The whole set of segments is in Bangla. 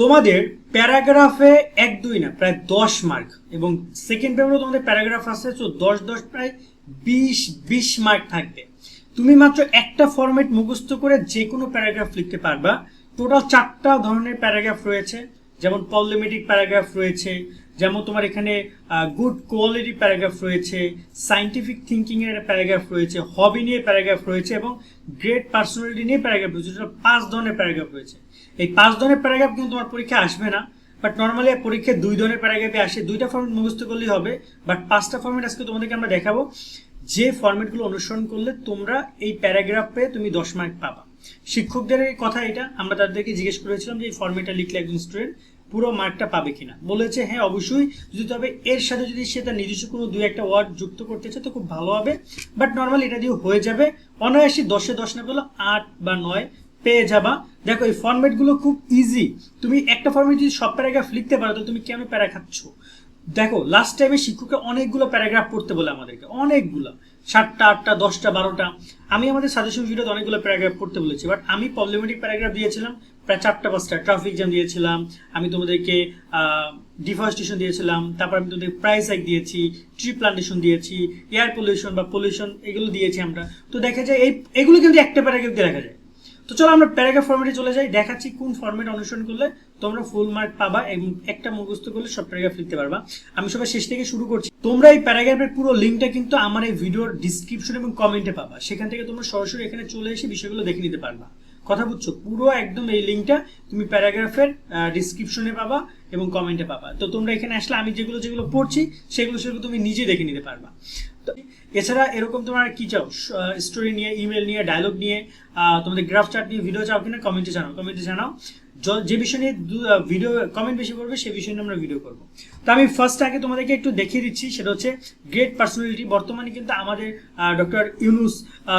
তোমাদের প্যারাগ্রাফে এক, দুই না, প্রায় দশ মার্ক এবং সেকেন্ড পেপারও তোমাদের প্যারাগ্রাফ আছে তো দশ দশ, প্রায় বিশ বিশ মার্ক থাকবে। তুমি মাত্র একটা ফরম্যাট মুখস্থ করে যে কোনো প্যারাগ্রাফ লিখতে পারবা। টোটাল চারটা ধরনের প্যারাগ্রাফ রয়েছে, যেমন পলিমেটিক প্যারাগ্রাফ রয়েছে, যেমন তোমার এখানে গুড কোয়ালিটি প্যারাগ্রাফ রয়েছে সাইন্টিফিক থিঙ্কিং এর প্যারাগ্রাফ রয়েছে হবি নিয়ে প্যারাগ্রাফ রয়েছে এবং গ্রেট পার্সোনালিটি নিয়ে প্যারাগ্রাফ রয়েছে পাঁচ ধরনের প্যারাগ্রাফ রয়েছে। এই পাঁচ ধরনের প্যারাগ্রাফ কিন্তু তোমার পরীক্ষায় আসবে না বাট নর্মালি পরীক্ষায় দুই ধরনের প্যারাগ্রাফে আসে। দুইটা ফর্মেট মুখস্থ করলেই হবে বাট পাঁচটা ফর্মেট আজকে তোমাদেরকে আমরা দেখাবো। যে ফর্মেটগুলো অনুসরণ করলে তোমরা এই প্যারাগ্রাফে তুমি দশ মার্ক পাবা। শিক্ষকদের কথা এটা, আমরা তাদেরকে জিজ্ঞেস করেছিলাম যে এই ফর্মেটটা লিখলে একজন স্টুডেন্ট পুরো মার্কটা পাবে কিনা। বলেছে হ্যাঁ অবশ্যই। যদি তবে এর সাথে যদি সে তার নিজস্ব কোনো দুই একটা ওয়ার্ড যুক্ত করতে চায়, তো খুব ভালো হবে। বাট নর্মালি এটা দিয়ে হয়ে যাবে। অনায়াসী দশে দশ না পেল আট বা নয় পেয়ে যাবা। দেখো, এই ফর্মেটগুলো খুব ইজি তুমি একটা ফর্মেট যদি সব প্যারাগ্রাফ লিখতে পারো তো তুমি কেন প্যারা খাচ্ছ? দেখো লাস্ট টাইমে শিক্ষকরা অনেকগুলো প্যারাগ্রাফ পড়তে বলে আমাদেরকে, অনেকগুলো। সাতটা, আটটা, দশটা, বারোটা। আমি আমাদের সাজেশন ভিডিওতে অনেকগুলো প্যারাগ্রাফ পড়তে বলেছি বাট আমি প্রবলেমেটিক প্যারাগ্রাফ দিয়েছিলাম, প্রায় চারটা, পাঁচটা। ট্রাফিক জ্যাম দিয়েছিলাম, আমি তোমাদেরকে ডিফরেস্টেশন দিয়েছিলাম, তারপর আমি তোমাদের প্রাইস হাইক দিয়েছি ট্রি প্লান্টেশন দিয়েছি এয়ার পলিউশন বা পলিউশন এগুলো দিয়েছি আমরা। তো দেখা যায়, এই, এগুলো কিন্তু একটা প্যারাগ্রাফ দিয়ে দেখা যায়। তো চলো আমরা প্যারাগ্রাফ ফর্মেটে চলে যাই। দেখাচ্ছি কোন ফর্মেট অনুসরণ করলে তোমরা ফুল মার্ক পাবা এবং একটা মুখস্থ করলে সব প্যারাগ্রাফ লিখতে পারবা। আমি সবাই শেষ থেকে শুরু করছি। তোমরা এই প্যারাগ্রাফের পুরো লিঙ্কটা কিন্তু আমার এই ভিডিওর ডিসক্রিপশন এবং কমেন্টে পাবা। সেখান থেকে তোমরা সরাসরি এখানে চলে এসে বিষয়গুলো দেখে নিতে পারবা। কথা বুঝছ? পুরো একদম এই লিঙ্কটা তুমি প্যারাগ্রাফের ডিসক্রিপশনে পাবা এবং কমেন্টে পাবা। তো তোমরা এখানে আসলে আমি যেগুলো যেগুলো পড়ছি, সেগুলো সেগুলো তুমি নিজে দেখে নিতে পারবা। এছাড়া এরকম তোমার কি চাও? স্টোরি নিয়ে ইমেল নিয়ে ডায়লগ নিয়ে তোমাদের গ্রাফ চার্ট নিয়ে ভিডিও চাও কিনা? কমেন্টে জানাও কমেন্টে জানাও। য- বিষয় নিয়ে ভিডিও কমেন্ট বেশি করবে সেই বিষয় নিয়ে আমরা ভিডিও করব। তো আমি ফার্স্ট আগে তোমাদেরকে একটু দেখিয়ে দিচ্ছি, সেটা হচ্ছে গ্রেট পার্সোনালিটি বর্তমানে কিন্তু আমাদের ডক্টর ইউনুস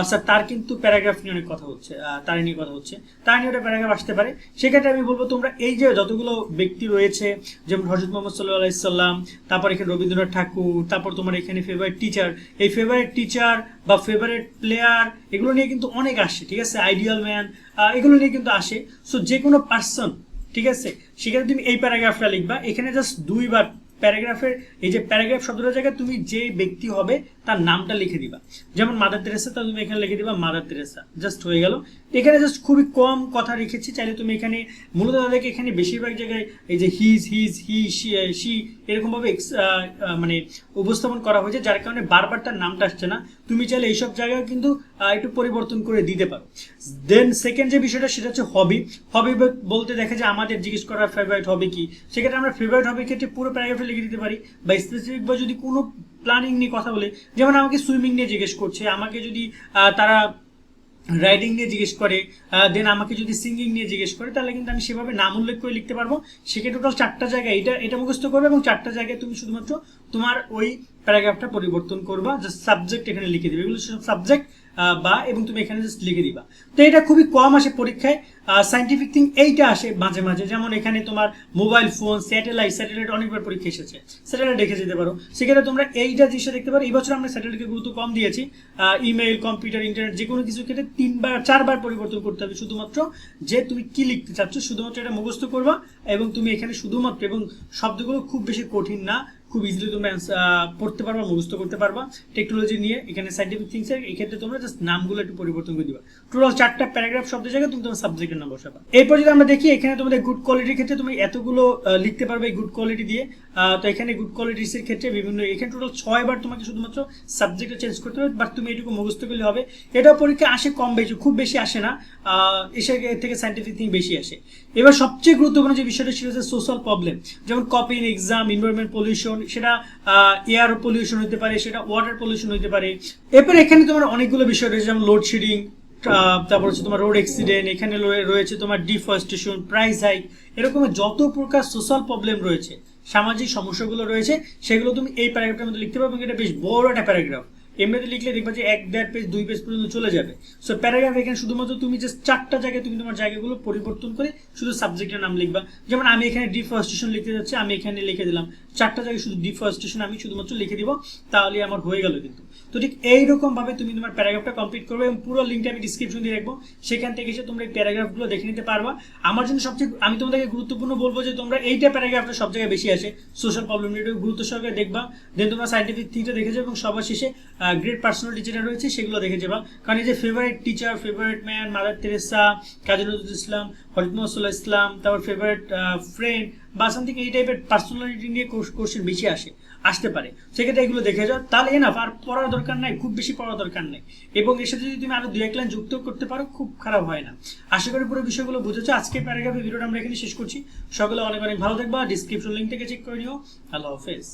স্যার তার কিন্তু প্যারাগ্রাফ নিয়ে অনেক কথা হচ্ছে তার নিয়ে কথা হচ্ছে। তার নিয়ে ওটা প্যারাগ্রাফ আসতে পারে। সেক্ষেত্রে আমি বলব তোমরা এই যে যতগুলো ব্যক্তি রয়েছে, যেমন হজরত মোহাম্মদ সাল্লাহ আলাইসাল্লাম তারপর এখানে রবীন্দ্রনাথ ঠাকুর, তারপর তোমার এখানে ফেভারিট টিচার এই ফেভারিট টিচার বা ফেভারিট প্লেয়ার এগুলো নিয়ে কিন্তু অনেক আসে, ঠিক আছে? আইডিয়াল ম্যান এগুলো নিয়ে কিন্তু আসে। সো যে কোনো পার্সন ঠিক আছে? সেখানে তুমি এই প্যারাগ্রাফটা লিখবা। এখানে জাস্ট দুইবার প্যারাগ্রাফের এই যে প্যারাগ্রাফ শব্দটার জায়গায় তুমি যে ব্যক্তি হবে তার নামটা লিখে দিবা। যেমন মাদার তেরেসা তাহলে তুমি এখানে লিখে দিবা মাদার তেরেসা জাস্ট হয়ে গেল। এখানে জাস্ট খুবই কম কথা রেখেছি। চাইলে তুমি এখানে মূলত তাদেরকে এখানে বেশিরভাগ জায়গায় এই যে হিজ হিজ হি শি এরকমভাবে মানে উপস্থাপন করা হয়েছে, যার কারণে বারবার তার নামটা আসছে না। তুমি চাইলে এইসব জায়গায় কিন্তু একটু পরিবর্তন করে দিতে পারো। দেন সেকেন্ড যে বিষয়টা, সেটা হচ্ছে হবি হবি বলতে দেখা যায় আমাদের জিজ্ঞেস করার ফেভারিট হবি কি? সেক্ষেত্রে আমরা ফেভারিট হবির ক্ষেত্রে পুরো প্যারাগ্রাফে লিখে দিতে পারি। বা স্পেসিফিক বা যদি কোনো প্ল্যানিং নিয়ে কথা বলে। যেমন আমাকে সুইমিং নিয়ে জিজ্ঞেস করছে, আমাকে যদি তারা রাইডিং নিয়ে জিজ্ঞেস করে দেন আমাকে যদি সিঙ্গিং নিয়ে জিজ্ঞেস করে, তাহলে কিন্তু আমি সেভাবে নাম উল্লেখ করে লিখতে পারব। সেক্ষেত্রে টোটাল চারটা জায়গায় এটা এটা মুখস্থ করবে এবং চারটা জায়গায় তুমি শুধুমাত্র তোমার ওই প্যারাগ্রাফটা পরিবর্তন করবা জাস্ট সাবজেক্ট এখানে লিখে দেবে। এগুলো সব সাবজেক্ট বা এবং তুমি এখানে জাস্ট লিখে দিবা। তো এটা খুবই কম আসে পরীক্ষায় সাইন্টিফিক থিং এইটা আসে মাঝে মাঝে। যেমন এখানে তোমার মোবাইল ফোন স্যাটেলাইট স্যাটেলাইট অনেকবার পরীক্ষা এসেছে। স্যাটেলাইট দেখে যেতে পারো। সেক্ষেত্রে তোমরা এইটা জিনিসটা দেখতে পারো। এই বছর আমরা স্যাটেলাইটকে গুরুত্ব কম দিয়েছি। ইমেল কম্পিউটার ইন্টারনেট যে কোনো কিছু ক্ষেত্রে তিনবার, চারবার পরিবর্তন করতে হবে। শুধুমাত্র যে তুমি কি লিখতে চাচ্ছ, শুধুমাত্র এটা মুখস্থ করবা এবং তুমি এখানে শুধুমাত্র এবং শব্দগুলো খুব বেশি কঠিন না খুব ইজিলি তোমরা পড়তে পারবা, মুখস্থ করতে পারবা। টেকনোলজি নিয়ে এখানে সাইন্টিফিক থিংস এর ক্ষেত্রে তোমরা জাস্ট নামগুলো একটু পরিবর্তন করে দিবা। টোটাল চারটা প্যারাগ্রাফ শব্দের জায়গায় তুমি তোমার সাবজেক্টের নাম বসাবা। এরপর যদি আমরা দেখি, এখানে তোমাদের গুড কোয়ালিটির ক্ষেত্রে তুমি এতগুলো লিখতে পারবে এই গুড কোয়ালিটি দিয়ে। তো এখানে গুড কোয়ালিটিস এর ক্ষেত্রে বিভিন্ন, এখানে টোটাল ছয় বার তোমাকে শুধুমাত্র সাবজেক্টটা চেঞ্জ করতে হবে বাট তুমি এটুকু মুখস্থ করলে হবে। এটা পরীক্ষা আসে কম বেশি, খুব বেশি আসে না। এসে থেকে সাইন্টিফিক থিং বেশি আসে। এবার সবচেয়ে গুরুত্বপূর্ণ যে বিষয়টা সেটা হচ্ছে সোশ্যাল প্রবলেম যেমন কপি এক্সাম এনভায়রনমেন্ট পলিউশন সেটা এয়ার পলিউশন হতে পারে, সেটা ওয়াটার পলিউশন হতে পারে। এরপর এখানে তোমার অনেকগুলো বিষয় রয়েছে, যেমন লোডশেডিং তারপর হচ্ছে তোমার রোড অ্যাক্সিডেন্ট এখানে রয়েছে তোমার ডিফরেস্টেশন প্রাইস হাইক এরকম যত প্রকার সোশ্যাল প্রবলেম রয়েছে, সামাজিক সমস্যাগুলো রয়েছে, সেগুলো তুমি এই প্যারাগ্রাফের মধ্যে লিখতে পারবে এটা বেশ বড় একটা প্যারাগ্রাফ এমনিতে লিখলে দেখবা যে এক দেড় পেজ দুই পেজ পর্যন্ত চলে যাবে। সো প্যারাগ্রাফ এখানে শুধুমাত্র তুমি জাস্ট চারটা জায়গায় তুমি তোমার জায়গাগুলো পরিবর্তন করে শুধু সাবজেক্টের নাম লিখবা। যেমন আমি এখানে ডিফরেস্টেশন লিখতে যাচ্ছি, আমি এখানে লিখে দিলাম। চারটা জায়গায় শুধু ডিফরেস্টেশন আমি শুধুমাত্র লিখে দিব, তাহলে আমার হয়ে গেল কিন্তু। তো ঠিক এইরকম ভাবে তুমি তোমার প্যারাগ্রাফটা কমপ্লিট করবে এবং পুরো লিঙ্কটা আমি ডিসক্রিপশন দিয়ে রাখব। সেখান থেকে এসে তোমরা এই প্যারাগ্রাফগুলো দেখে নিতে পারবা। আমার জন্য সবচেয়ে, আমি তোমাদেরকে গুরুত্বপূর্ণ বলব যে তোমরা এইটা প্যারাগ্রাফটা সব জায়গায় বেশি আসে। সোশ্যাল প্রবলেম গুরুত্ব সহকারে দেখবা। দেন তোমরা সাইন্টিফিক থিংটা দেখে যাবে এবং সবার শেষে গ্রেট পার্সোনালিটি যেটা রয়েছে, সেগুলো দেখে যাবা। কারণ এই যে favourite teacher favourite man mother Teresa Kazi Nazrul Islam Harit Mohammadullah Islam, তারপর ফেভারিট ফ্রেন্ড বা সামথিং এই টাইপের পার্সোনালিটি নিয়ে কোশ্চেন বেশি আসে, আসতে পারে। সেক্ষেত্রে এগুলো দেখে যাও। তাহলে এনাফ আর পড়ার দরকার নাই, খুব বেশি পড়ার দরকার নেই। এবং এর সাথে যদি তুমি আরও দুই এক লাইন যুক্ত করতে পারো, খুব খারাপ হয় না। আশা করি পুরো বিষয়গুলো বুঝেছ। আজকে প্যারাগ্রাফে ভিডিওটা আমরা এখানে শেষ করছি। সকলে অনেক অনেক ভালো থাকবা। ডিসক্রিপশন লিঙ্ক থেকে চেক করে নিও। আল্লাহ হাফেজ।